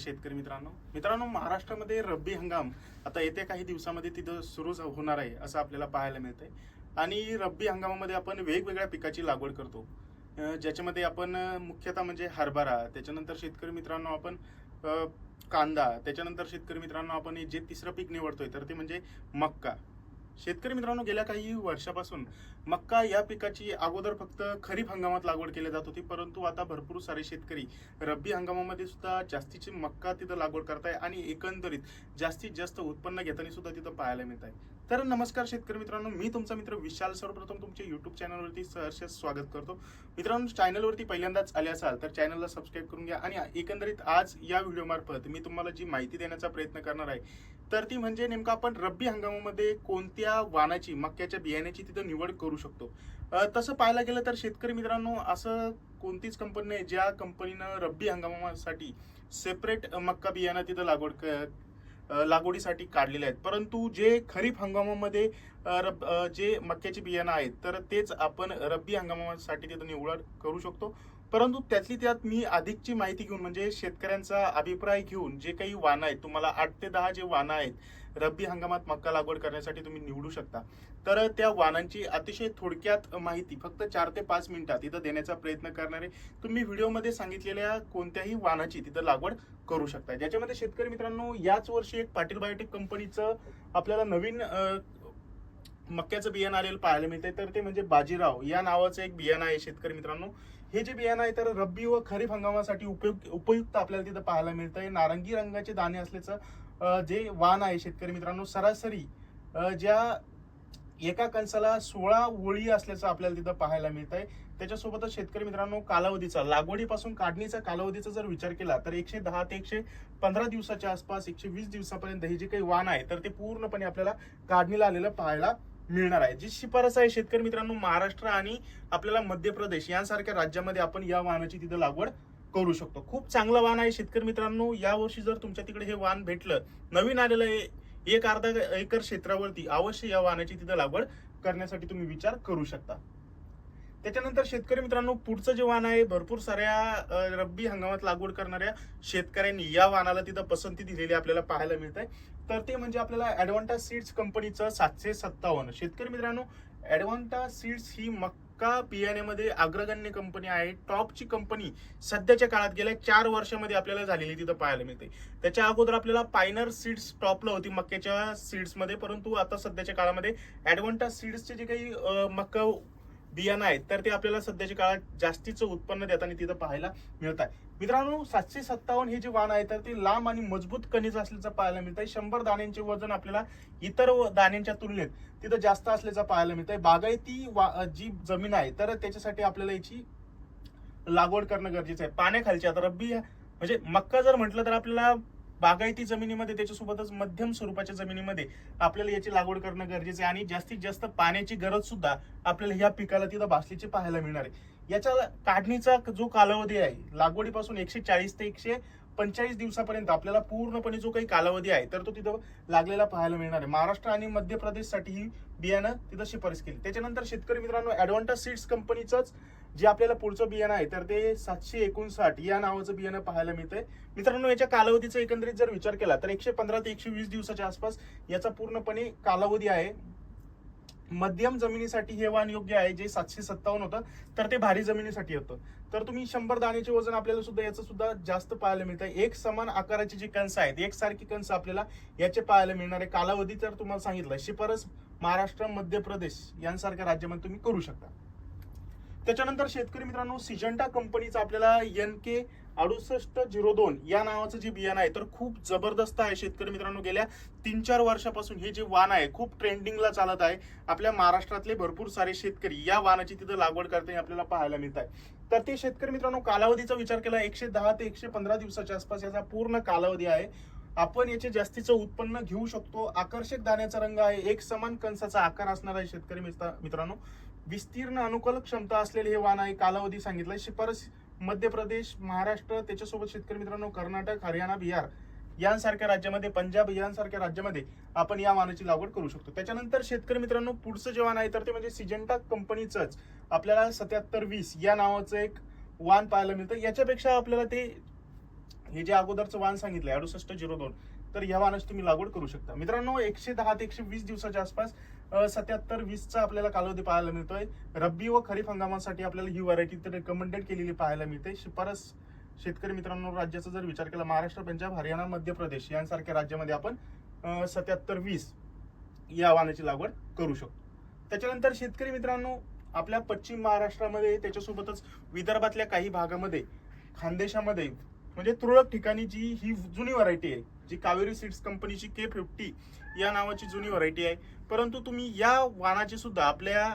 शेतकरी मित्रांनो मित्रांनो महाराष्ट्रामध्ये रब्बी हंगाम आता येत्या काही दिवसामध्ये तिथं सुरू होणार आहे असं आपल्याला पाहायला मिळतंय. आणि रब्बी हंगामामध्ये आपण वेगवेगळ्या पिकाची लागवड करतो. ज्याच्यामध्ये आपण मुख्यतः म्हणजे हरभरा त्याच्यानंतर शेतकरी मित्रांनो आपण कांदा त्याच्यानंतर शेतकरी मित्रांनो आपण जे तिसरं पीक निवडतोय तर ते म्हणजे मक्का. शेतकरी मित्रांनो गेल्या काही वर्षापासून मक्का या पिकाची अगोदर फक्त खरीप हंगामात लागवड केली जात होती परंतु आता भरपूर सारे शेतकरी रब्बी हंगामामध्ये सुद्धा जास्तीची मक्का तिथं लागवड करताय आणि एकंदरीत जास्तीत जास्त उत्पन्न घेताना सुद्धा तिथं पाहायला मिळत आहे तर नमस्कार शेतकरी मित्रांनो मी तुमचा मित्र विशाल सर्वप्रथम तुमच्या युट्यूब चॅनलवरती सहर्ष स्वागत करतो. मित्रांनो चॅनलवरती पहिल्यांदाच आले असाल तर चॅनलला सबस्क्राईब करून घ्या आणि एकंदरीत आज या व्हिडिओमार्फत मी तुम्हाला जी माहिती देण्याचा प्रयत्न करणार आहे तर ती म्हणजे नेमकं आपण रब्बी हंगामामध्ये कोणती त्या वाणाची मक्याच्या बियाण्याची तिथं निवड करू शकतो. तसं पाहायला गेलं तर शेतकरी मित्रांनो असं कोणतीच कंपनी नाही ज्या कंपनीनं रब्बी हंगामासाठी सेपरेट मक्का बियाणं तिथं लागवड क- लागवडीसाठी काढलेले आहेत. परंतु जे खरीप हंगामामध्ये रब जे मक्याचे बियाणं आहेत तर तेच आपण रब्बी हंगामासाठी तिथं निवड करू शकतो. परंतु त्यातली त्यात मी अधिकची माहिती घेऊन म्हणजे शेतकऱ्यांचा अभिप्राय घेऊन जे काही वाहनं आहेत तुम्हाला आठ ते दहा जे वाणं आहेत रब्बी हंगामात मक्का लागवड करण्यासाठी तुम्ही निवडू शकता. तर त्या वाहनांची अतिशय थोडक्यात माहिती फक्त चार ते पाच मिनिटात इथं देण्याचा प्रयत्न करणारे तुम्ही व्हिडिओमध्ये सांगितलेल्या कोणत्याही वाहनाची तिथं लागवड करू शकता. ज्याच्यामध्ये शेतकरी मित्रांनो याच वर्षी एक पाटील बायोटेक कंपनीचं आपल्याला नवीन मक्याचं बियाणं आलेलं पाहायला मिळतंय. तर ते म्हणजे बाजीराव या नावाचं एक बियाणं आहे शेतकरी मित्रांनो. हे जे बियाणं आहे तर रब्बी व खरीप हंगामासाठी उपयुक्त उपयुक्त आपल्याला तिथं पाहायला मिळतं. हे नारंगी रंगाचे दाणे असल्याचं जे वाण आहे शेतकरी मित्रांनो सरासरी ज्या एका कणसाला सोळा ओळी असल्याचं आपल्याला तिथं पाहायला मिळत आहे त्याच्यासोबतच शेतकरी मित्रांनो कालावधीचा लागवडीपासून काढणीचा कालावधीचा जर विचार केला तर एकशे दहा ते एकशे पंधरा दिवसाच्या आसपास एकशे वीस दिवसापर्यंत हे जे काही वाण आहे तर ते पूर्णपणे आपल्याला काढणीला आलेलं पाहायला मिळणार आहे. जी शिफारस आहे शेतकरी मित्रांनो महाराष्ट्र आणि आपल्याला मध्य प्रदेश यांसारख्या राज्यामध्ये आपण या वाहनाची तिथं लागवड करू शकतो. खूप चांगलं वाहन आहे शेतकरी मित्रांनो. यावर्षी जर तुमच्या तिकडे हे वाहन भेटलं नवीन आलेलं आहे एक अर्धा एकर क्षेत्रावरती अवश्य या वाहनाची तिथं लागवड करण्यासाठी तुम्ही विचार करू शकता. त्याच्यानंतर शेतकरी मित्रांनो पुढचं जे वाहन आहे भरपूर साऱ्या रब्बी हंगामात लागवड करणाऱ्या शेतकऱ्यांनी या वाहनाला तिथं पसंती दिलेली आपल्याला पाहायला मिळत आहे तर ते म्हणजे आपल्याला ऍडव्हान्टा सीड्स कंपनीचं सातशे सत्तावन्न. शेतकरी मित्रांनो ऍडव्हान्टा सीड्स ही मक्का बियाण्यामध्ये अग्रगण्य कंपनी आहे. टॉपची कंपनी सध्याच्या काळात गेल्या चार वर्षामध्ये आपल्याला झालेली तिथं पाहायला मिळते. त्याच्या अगोदर आपल्याला पायनर सीड्स टॉपला होती मक्याच्या सीड्समध्ये परंतु आता सध्याच्या काळामध्ये ऍडव्हान्टा सीड्सचे जे काही मक्का बियाणं आहेत तर ते आपल्याला सध्याच्या काळात जास्तीचं उत्पन्न देताना तिथं पाहायला मिळत आहे मित्रांनो सातशे सत्तावन्न हे जे वाण आहे तर ते लांब आणि मजबूत कणीच असल्याचं पाहायला मिळत आहे शंभर दाण्यांचे वजन आपल्याला इतर दाण्यांच्या तुलनेत तिथं जास्त असल्याचं पाहायला मिळत आहे बागायती वा- जी जमीन आहे तर त्याच्यासाठी आपल्याला याची लागवड करणं गरजेचं आहे. पाण्याखालची आता रब्बी म्हणजे मक्का जर म्हटलं तर आपल्याला बागायती जमिनीमध्ये त्याच्यासोबतच मध्यम स्वरूपाच्या जमिनीमध्ये आपल्याला याची लागवड करणं गरजेचं आहे. आणि जास्तीत जास्त पाण्याची गरज सुद्धा आपल्याला ह्या पिकाला तिथं भासलीची पाहायला मिळणार आहे. याच्या काढणीचा जो कालावधी आहे लागवडीपासून एकशे चाळीस ते एकशे पंचेचाळीस दिवसापर्यंत आपल्याला पूर्णपणे जो काही कालावधी आहे तर तो तिथं लागलेला पाहायला मिळणार आहे. महाराष्ट्र आणि मध्य प्रदेशसाठी ही बियाणं तिथं शिफारस केली. त्याच्यानंतर शेतकरी मित्रांनो ऍडव्हान्टा सीड्स कंपनीचंच जे आपल्याला पुढचं बियाणं आहे तर ते सातशे एकोणसाठ या नावाचं बियाणं पाहायला मिळतंय. मित्रांनो याच्या कालावधीचा एकंदरीत जर विचार केला तर एकशे पंधरा ते एकशे वीस दिवसाच्या आसपास याचा पूर्णपणे कालावधी आहे. मध्यम जमिनीसाठी हे वाण योग्य आहे जे सातशे सत्तावन्न होतं तर ते भारी जमिनीसाठी होतं. तर तुम्ही शंभर दाण्याचे वजन आपल्याला सुद्धा याचं सुद्धा जास्त पाहायला मिळतं एक समान आकाराची जी कंस आहेत एकसारखी कंस आपल्याला याचे पाहायला मिळणार आहे. कालावधी तर तुम्हाला सांगितलं शिफारस महाराष्ट्र मध्य प्रदेश यांसारख्या राज्यामध्ये तुम्ही करू शकता. त्याच्यानंतर शेतकरी मित्रांनो सिजंटा कंपनीचं आपल्याला एन के अडुसष्ट झिरो दोन या नावाचं जे बियाणं आहे तर खूप जबरदस्त आहे शेतकरी मित्रांनो गेल्या तीन चार वर्षापासून हे जे वाण आहे खूप ट्रेंडिंगला चालत आहे. आपल्या महाराष्ट्रातले भरपूर सारे शेतकरी या वाणाची तिथं लागवड करताना आपल्याला पाहायला मिळत आहे. तर ते शेतकरी मित्रांनो कालावधीचा विचार केला एकशे दहा ते एकशे पंधरा दिवसाच्या आसपास याचा पूर्ण कालावधी आहे. आपण याचे जास्तीचं उत्पन्न घेऊ शकतो. आकर्षक दाण्याचा रंग आहे एक समान कंसाचा आकार असणार आहे शेतकरी मित्रांनो. विस्तीर्ण अनुकूल क्षमता असलेले हे वाण आहे. कालावधी सांगितलं. शिफारस मध्य प्रदेश महाराष्ट्र त्याच्यासोबत शेतकरी मित्रांनो कर्नाटक हरियाणा बिहार यांसारख्या राज्यामध्ये पंजाब यांसारख्या राज्यामध्ये आपण या वाहनाची लागवड करू शकतो. त्याच्यानंतर शेतकरी मित्रांनो पुढचं जे वाहन आहे तर ते म्हणजे सिजेंटा कंपनीचंच. आपल्याला सत्याहत्तर वीस या नावाचं एक वाहन पाहायला मिळतं. याच्यापेक्षा आपल्याला ते हे जे अगोदरचं वाहन सांगितलं अडुसष्ट झिरो दोन. तर या वाहनाची तुम्ही लागवड करू शकता. मित्रांनो एकशे दहा ते एकशे वीस दिवसाच्या आसपास सत्याहत्तर वीसचा आपल्याला कालावधी पाहायला मिळतोय. रब्बी व खरीप हंगामासाठी आपल्याला ही व्हरायटी तर रिकमेंडेड केलेली पाहायला मिळते. शिफारस शेतकरी मित्रांनो राज्याचा जर विचार केला महाराष्ट्र पंजाब हरियाणा मध्य प्रदेश यांसारख्या राज्यामध्ये आपण सत्याहत्तर वीस या वाणाची लागवड करू शकतो. त्याच्यानंतर शेतकरी मित्रांनो आपल्या पश्चिम महाराष्ट्रामध्ये त्याच्यासोबतच विदर्भातल्या काही भागामध्ये खानदेशामध्ये म्हणजे तुरळक ठिकाणी जी ही जुनी व्हरायटी आहे जी कावेरी सीड्स कंपनीची के फिफ्टी या नावाची जुनी व्हरायटी आहे. परंतु तुम्ही या वाणाची सुद्धा आपल्या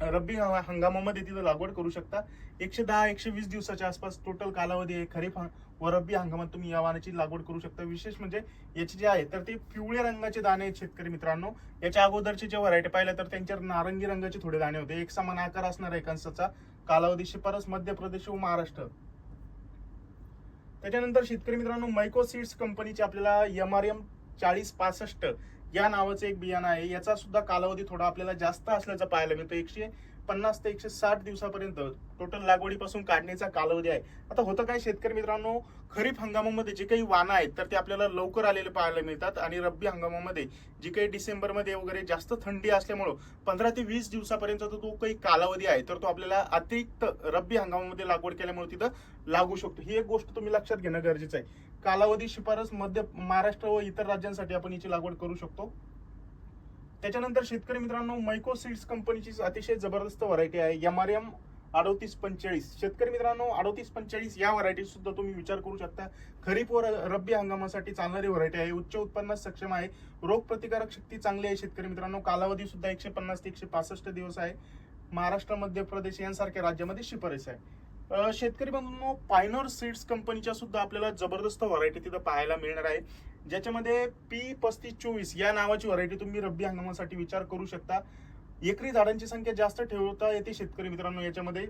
रब्बी हंगा- हंगामामध्ये तिथं लागवड करू शकता. एकशे दहा एकशे वीस दिवसाच्या आसपास टोटल कालावधी आहे खरीप व रब्बी हंगामात तुम्ही या वाणाची लागवड करू शकता. विशेष म्हणजे याचे जे आहे तर ते पिवळ्या रंगाचे दाणे आहेत शेतकरी मित्रांनो. याच्या अगोदरचे जे व्हरायटी पाहिल्या तर त्यांच्यावर नारंगी रंगाचे थोडे दाणे होते. एक समान आकार असणार आहे कंसाचा कालावधी शिफारस मध्य प्रदेश व महाराष्ट्र. त्याच्यानंतर शेतकरी मित्रांनो मायको सीड्स कंपनीचे आपल्याला एम आर एम चाळीस पासष्ट या नावाचं एक बियाणं आहे. याचा सुद्धा कालावधी थोडा आपल्याला जास्त असल्याचं पाहायला मिळतो. एकशे पन्नास ते एकशे साठ दिवसापर्यंत टोटल लागवडीपासून काढण्याचा कालावधी आहे. आता होतं काय शेतकरी मित्रांनो खरीप हंगामामध्ये जे काही वाणं आहेत तर ते आपल्याला लवकर आलेले पाहायला मिळतात आणि रब्बी हंगामामध्ये जी काही डिसेंबरमध्ये वगैरे जास्त थंडी असल्यामुळं पंधरा ते वीस दिवसापर्यंत तो काही कालावधी आहे तर तो आपल्याला अतिरिक्त रब्बी हंगामामध्ये लागवड केल्यामुळे तिथं लागू शकतो. ही एक गोष्ट तुम्ही लक्षात घेणं गरजेचं आहे. कालावधी शिफारस मध्य महाराष्ट्र व इतर राज्यांसाठी आपण याची लागवड करू शकतो. त्याच्यानंतर शेतकरी मित्रांनो मायको सीड्स कंपनीची अतिशय जबरदस्त व्हरायटी आहे. एम आर एम अडोतीस पंचेचाळीस. शेतकरी मित्रांनो अडोतीस पंचेचाळीस या व्हरायटी सुद्धा तुम्ही विचार करू शकता. खरीप व रब्बी हंगामासाठी चालणारी व्हरायटी आहे. उच्च उत्पन्नात सक्षम आहे. रोग प्रतिकारक शक्ती चांगली आहे शेतकरी मित्रांनो. कालावधी सुद्धा एकशे पन्नास ते एकशे पासष्ट दिवस आहे. महाराष्ट्र मध्य प्रदेश यांसारख्या राज्यामध्ये शिफारस आहे. शेतकरी बंधूंनो पायनर सीड्स कंपनीच्या सुद्धा आपल्याला जबरदस्त व्हरायटी तिथं पाहायला मिळणार आहे. ज्याच्यामध्ये पी पस्तीस चोवीस या नावाची व्हरायटी तुम्ही रब्बी हंगामासाठी विचार करू शकता. एकरी झाडांची संख्या जास्त ठेवता येते शेतकरी मित्रांनो याच्यामध्ये.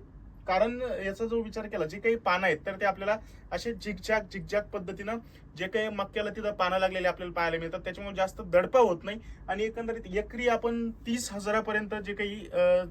कारण याचा जो विचार केला जे काही पानं आहेत तर ते आपल्याला असे झिकझॅक झिकझॅक पद्धतीनं जे काही मक्याला तिथं पानं लागलेले आपल्याला पाहायला मिळतात. त्याच्यामुळे जास्त दडपा होत नाही आणि एकंदरीत एकरी आपण तीस हजारापर्यंत जे काही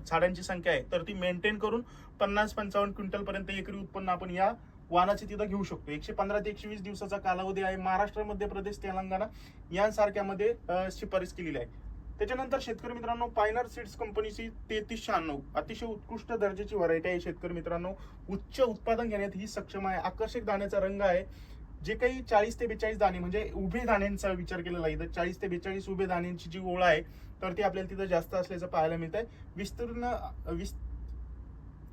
झाडांची संख्या आहे तर ती मेंटेन करून पन्नास पंचावन्न क्विंटलपर्यंत एकरी उत्पन्न आपण या वाहनाचे तिथं घेऊ शकतो. एकशे पंधरा ते एकशे वीस दिवसाचा कालावधी आहे. महाराष्ट्र मध्य प्रदेश तेलंगणा यांसारख्यामध्ये शिफारस केलेली आहे. त्याच्यानंतर शेतकरी मित्रांनो पायनर सीड्स कंपनीची तेहतीस शहाण्णव. अतिशय उत्कृष्ट दर्जाची व्हरायटी आहे शेतकरी मित्रांनो. उच्च उत्पादन घेण्यात ही सक्षम आहे. आकर्षक दाण्याचा रंग आहे. जे काही चाळीस ते बेचाळीस दाणे म्हणजे उभे दाण्यांचा विचार केलेला आहे. तर चाळीस ते बेचाळीस उभे दाण्यांची जी ओळ आहे तर ती आपल्याला तिथं जास्त असल्याचं पाहायला मिळत आहे विस्तीर्ण विस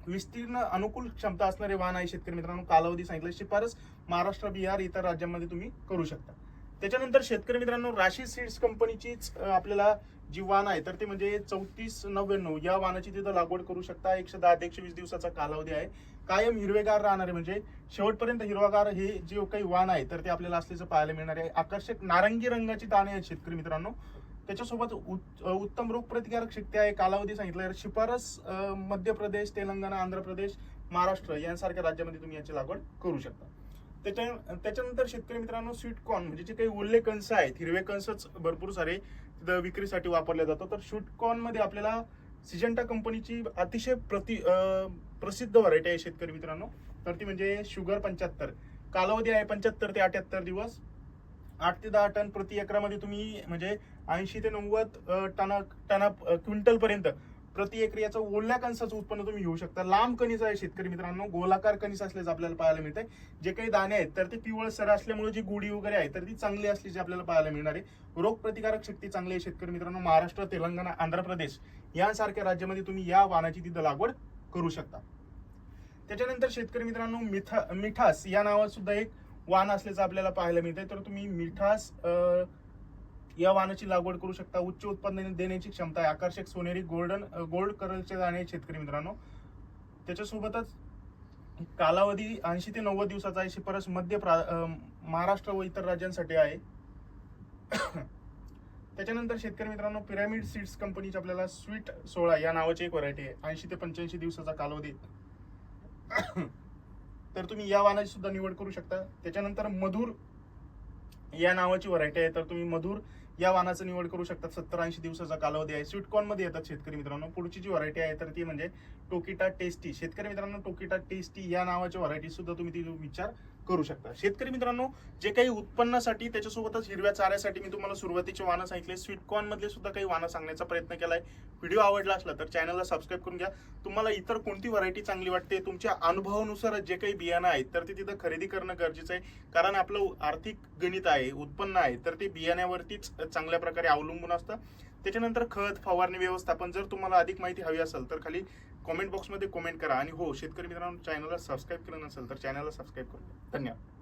विस्तीर्ण अनुकूल क्षमता असणारे वाहन आहे शेतकरी मित्रांनो. कालावधी सांगितलं. शिफारस महाराष्ट्र बिहार इतर राज्यांमध्ये तुम्ही करू शकता. त्याच्यानंतर शेतकरी मित्रांनो राशी सीड्स कंपनीचीच आपल्याला जी वाहन आहे तर ते म्हणजे चौतीस नव्याण्णव या वाहनाची तिथं लागवड करू शकता. एकशे दहा ते एकशे वीस दिवसाचा कालावधी आहे. कायम हिरवेगार राहणारे म्हणजे शेवटपर्यंत हिरवागार हे जे काही वाहन आहे तर ते आपल्याला असल्याचं पाहायला मिळणार आहे. आकर्षक नारंगी रंगाची दाणे आहेत शेतकरी मित्रांनो. त्याच्यासोबत उत- उत्तम रोगप्रतिकारक शक्ती आहे कालावधी सांगितलं शिफारस मध्य प्रदेश तेलंगणा आंध्र प्रदेश महाराष्ट्र यांसारख्या राज्यामध्ये तुम्ही याची लागवड करू शकता. त्याच्या त्याच्यानंतर शेतकरी मित्रांनो स्वीट कॉर्न म्हणजे जे काही ओले कंस आहेत हिरवे कंसच भरपूर सारे तिथं विक्रीसाठी वापरले जातात. तर स्वीट कॉर्नमध्ये आपल्याला सिजंटा कंपनीची अतिशय प्रति प्रसिद्ध व्हरायटी आहे शेतकरी मित्रांनो. तर ती म्हणजे शुगर पंच्याहत्तर. कालावधी आहे पंच्याहत्तर ते अठ्याहत्तर दिवस. आठ ते दहा टन प्रति एकरामध्ये तुम्ही म्हणजे ऐंशी ते नव्वद टना टना क्विंटल पर्यंत प्रति एकर याचं ओल्या कणसाचं उत्पन्न तुम्ही घेऊ शकता. लांब कणीस आहे शेतकरी मित्रांनो गोलाकार कणीस असल्याचं आपल्याला पाहायला मिळतंय. जे काही दाणे आहेत तर ते पिवळसर असल्यामुळे जी गुढी वगैरे आहे तर ती चांगली असल्याची आपल्याला पाहायला मिळणार आहे. रोग प्रतिकारक शक्ती चांगली आहे शेतकरी मित्रांनो. महाराष्ट्र तेलंगणा आंध्र प्रदेश यांसारख्या राज्यामध्ये तुम्ही या वाणाची तिथं लागवड करू शकता. त्याच्यानंतर शेतकरी मित्रांनो मिठा मिठास या नावात सुद्धा एक वाण असल्याचं आपल्याला पाहायला मिळतंय. तर तुम्ही मिठास या वाहनाची लागवड करू शकता. उच्च उत्पन्न देण्याची क्षमता आहे. आकर्षक सोनेरी गोल्डन गोल्ड कलरचे दाणे आहेत शेतकरी मित्रांनो. त्याच्यासोबतच कालावधी ऐंशी ते नव्वद दिवसाचा आहे. शिफारस मध्य प्रा महाराष्ट्र व इतर राज्यांसाठी आहे. त्याच्यानंतर शेतकरी मित्रांनो पिरामिड सीड्स कंपनीची आपल्याला स्वीट सोळा या नावाची एक व्हरायटी आहे. ऐंशी ते पंच्याऐंशी दिवसाचा कालावधी. तर तुम्ही या वाहनाची सुद्धा निवड करू शकता. त्याच्यानंतर मधुर या नावाची व्हरायटी आहे. तर तुम्ही मधुर या वाहनाचं निवड करू शकतात. सत्तर ऐंशी दिवसाचा कालावधी आहे. स्वीटकॉर्नमध्ये येतात शेतकरी मित्रांनो. पुढची जी व्हरायटी आहे तर ती म्हणजे टोकिटा टेस्टी. शेतकरी मित्रांनो टोकिटा टेस्टी या नावाच्या व्हरायटी सुद्धा तुम्ही ती विचार करू शकता. शेतकरी मित्रांनो जे काही उत्पन्नासाठी त्याच्यासोबतच हिरव्या चाऱ्यासाठी मी तुम्हाला सुरुवातीचे वाहनं सांगितले. स्वीटकॉर्न मधले सुद्धा काही वाहनं सांगण्याचा प्रयत्न केलाय. व्हिडिओ आवडला असला तर चॅनलला सबस्क्राईब करून घ्या. तुम्हाला इतर कोणती व्हरायटी चांगली वाटते तुमच्या अनुभवानुसार जे काही बियाणं आहेत तर ते तिथं खरेदी करणं गरजेचं आहे. कारण आपलं आर्थिक गणित आहे उत्पन्न आहे तर ते बियाण्यावरतीच चांगल्या प्रकारे अवलंबून असतं. त्याच्यानंतर खत फवारणी व्यवस्थापन जर तुम्हाला अधिक माहिती हवी असेल तर खाली कॉमेंट बॉक्समध्ये कॉमेंट करा. आणि हो शेतकरी मित्रांनो चॅनलला सबस्क्राईब केलं नसेल तर चॅनलला सबस्क्राईब करा धन्यवाद.